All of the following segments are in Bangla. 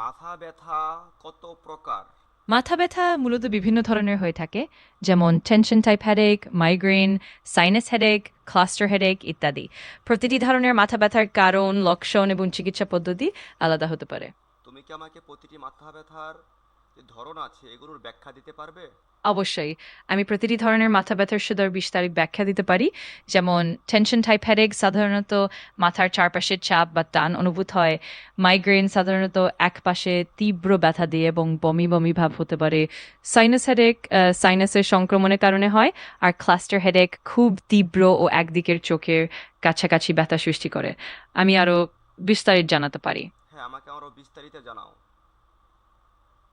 মাথা ব্যথা কত প্রকার? মাথা ব্যথা মূলত বিভিন্ন ধরনের হয়ে থাকে যেমন tension type headache migraine sinus headache cluster headache ইত্যাদি। প্রতিটি ধরনের মাথা ব্যথার কারণ লক্ষণ এবং চিকিৎসা পদ্ধতি আলাদা হতে পারে। তুমি কি আমাকে প্রতিটি মাথা ব্যথার ধরন আছে এগুলোর ব্যাখ্যা দিতে পারবে? অবশ্যই। আমি প্রতিটি ধরনের মাথা ব্যথার সুদর বিস্তারিত ব্যাখ্যা দিতে পারি। যেমন টেনশন টাইপ হেডেক সাধারণত মাথার চারপাশে চাপ বা টান অনুভূত হয়। মাইগ্রেন সাধারণত এক পাশে তীব্র ব্যথা দিয়ে এবং বমি বমি ভাব হতে পারে। সাইনাস হেডেক সাইনাসের সংক্রমণের কারণে হয়। আর ক্লাস্টার হেডেক খুব তীব্র ও একদিকের চোখের কাছাকাছি ব্যথা সৃষ্টি করে। আমি আরও বিস্তারিত জানাতে পারি। হ্যাঁ আমাকে আরও বিস্তারিত জানাও।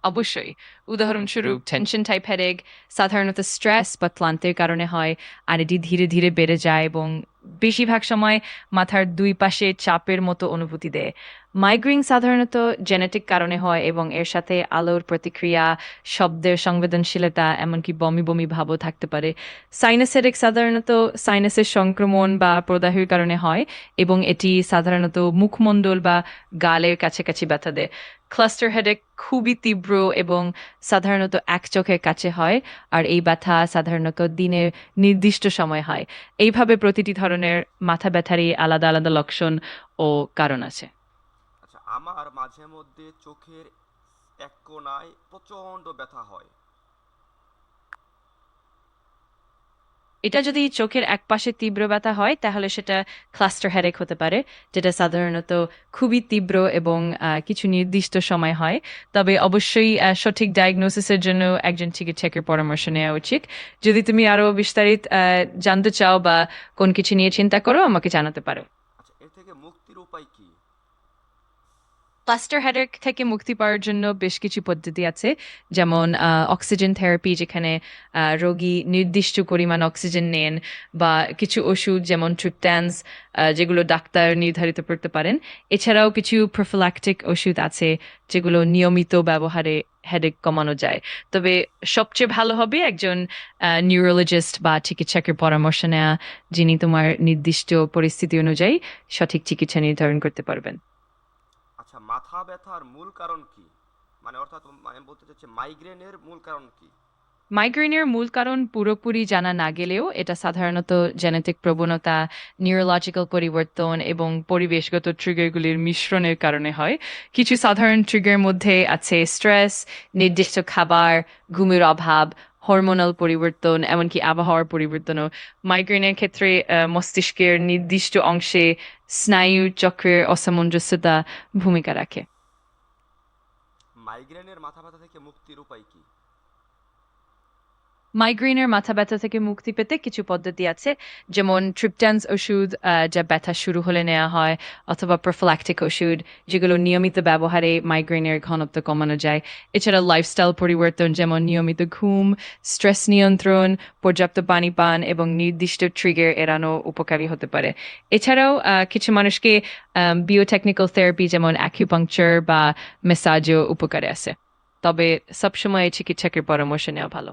অবশ্যই। উদাহরণস্বরূপ টেনশন টাইপ হেডেক সাধারণত স্ট্রেস বা ক্লান্তির কারণে হয় আর এটি ধীরে ধীরে বেড়ে যায় এবং বেশিরভাগ সময় মাথার দুই পাশে চাপের মতো অনুভূতি দেয়। মাইগ্রেন সাধারণত জেনেটিক কারণে হয় এবং এর সাথে আলোর প্রতিক্রিয়া, শব্দের সংবেদনশীলতা, এমনকি বমি বমি ভাবও থাকতে পারে। সাইনাস হেডেক সাধারণত সাইনাসের সংক্রমণ বা প্রদাহের কারণে হয় এবং এটি সাধারণত মুখমণ্ডল বা গালের কাছাকাছি ব্যথা দেয়। ক্লাস্টার হেডেক খুবই তীব্র এবং সাধারণত এক চোখের কাছে হয় আর এই ব্যথা সাধারণত দিনের নির্দিষ্ট সময় হয়। এইভাবে প্রতিটি ধরনের মাথা ব্যথারই আলাদা আলাদা লক্ষণ ও কারণ আছে। আমার মাঝে মধ্যে চোখের এক কোণায় প্রচণ্ড ব্যথা হয়। এটা যদি চোখের একপাশে তীব্র ব্যথা হয় তাহলে সেটা ক্লাস্টার হেডেক হতে পারে যেটা সাধারণত খুবই তীব্র এবং কিছু নির্দিষ্ট সময় হয়। তবে অবশ্যই সঠিক ডায়াগনোসিসের জন্য একজন চিকিৎসকের পরামর্শ নেওয়া উচিত। যদি তুমি আরও বিস্তারিত জানতে চাও বা কোন কিছু নিয়ে চিন্তা করো আমাকে জানাতে পারো। আচ্ছা এর থেকে মুক্তির উপায় কি? ক্লাস্টার হেডেক থেকে মুক্তি পাওয়ার জন্য বেশ কিছু পদ্ধতি আছে। যেমন অক্সিজেন থেরাপি যেখানে রোগী নির্দিষ্ট পরিমাণ অক্সিজেন নেন বা কিছু ওষুধ যেমন ট্রিপট্যান্স যেগুলো ডাক্তার নির্ধারিত করতে পারেন। এছাড়াও কিছু প্রোফিল্যাকটিক ওষুধ আছে, যেগুলো নিয়মিত ব্যবহারে হেডেক কমানো যায়। তবে সবচেয়ে ভালো হবে একজন নিউরোলজিস্ট বা চিকিৎসকের পরামর্শ নেওয়া যিনি তোমার নির্দিষ্ট পরিস্থিতি অনুযায়ী সঠিক চিকিৎসা নির্ধারণ করতে পারবেন। আচ্ছা মাথা ব্যথার মূল কারণ কি? মানে অর্থাৎ আমি বলতে চাচ্ছি মাইগ্রেনের মূল কারণ কি? মাইগ্রেনের মূল কারণ পুরোপুরি জানা না গেলেও এটা সাধারণত জেনেটিক প্রবণতা নিউরোলজিক্যাল পরিবর্তন এবং পরিবেশগত ট্রিগারগুলির মিশ্রণের কারণে হয়। কিছু সাধারণ ট্রিগার মধ্যে আছে স্ট্রেস নির্দিষ্ট খাবার, ঘুমের অভাব হরমোনাল পরিবর্তন, এমনকি আবহাওয়ার পরিবর্তনও। মাইগ্রেনের ক্ষেত্রে মস্তিষ্কের নির্দিষ্ট অংশে স্নায়ু চক্রের অসামঞ্জস্যতা ভূমিকা রাখে। মাইগ্রেনের মাথা ব্যথা থেকে মুক্তির উপায় কি? মাইগ্রেনের মাথা ব্যথা থেকে মুক্তি পেতে কিছু পদ্ধতি আছে। যেমন ট্রিপট্যান্স ওষুধ যা ব্যথা শুরু হলে নেওয়া হয়, অথবা প্রোফিল্যাকটিক ওষুধ, যেগুলো নিয়মিত ব্যবহারে মাইগ্রেনের ঘনত্ব কমানো যায়। এছাড়া লাইফস্টাইল পরিবর্তন, যেমন নিয়মিত ঘুম স্ট্রেস নিয়ন্ত্রণ, পর্যাপ্ত পানি পান এবং নির্দিষ্ট ট্রিগার এড়ানো উপকারী হতে পারে। এছাড়াও কিছু মানুষকে বিওটেকনিক্যাল থেরাপি যেমন অ্যাকিউপাংচার বা মেসাজও উপকারে আছে। তবে সবসময় চিকিৎসকের পরামর্শ নেওয়া ভালো।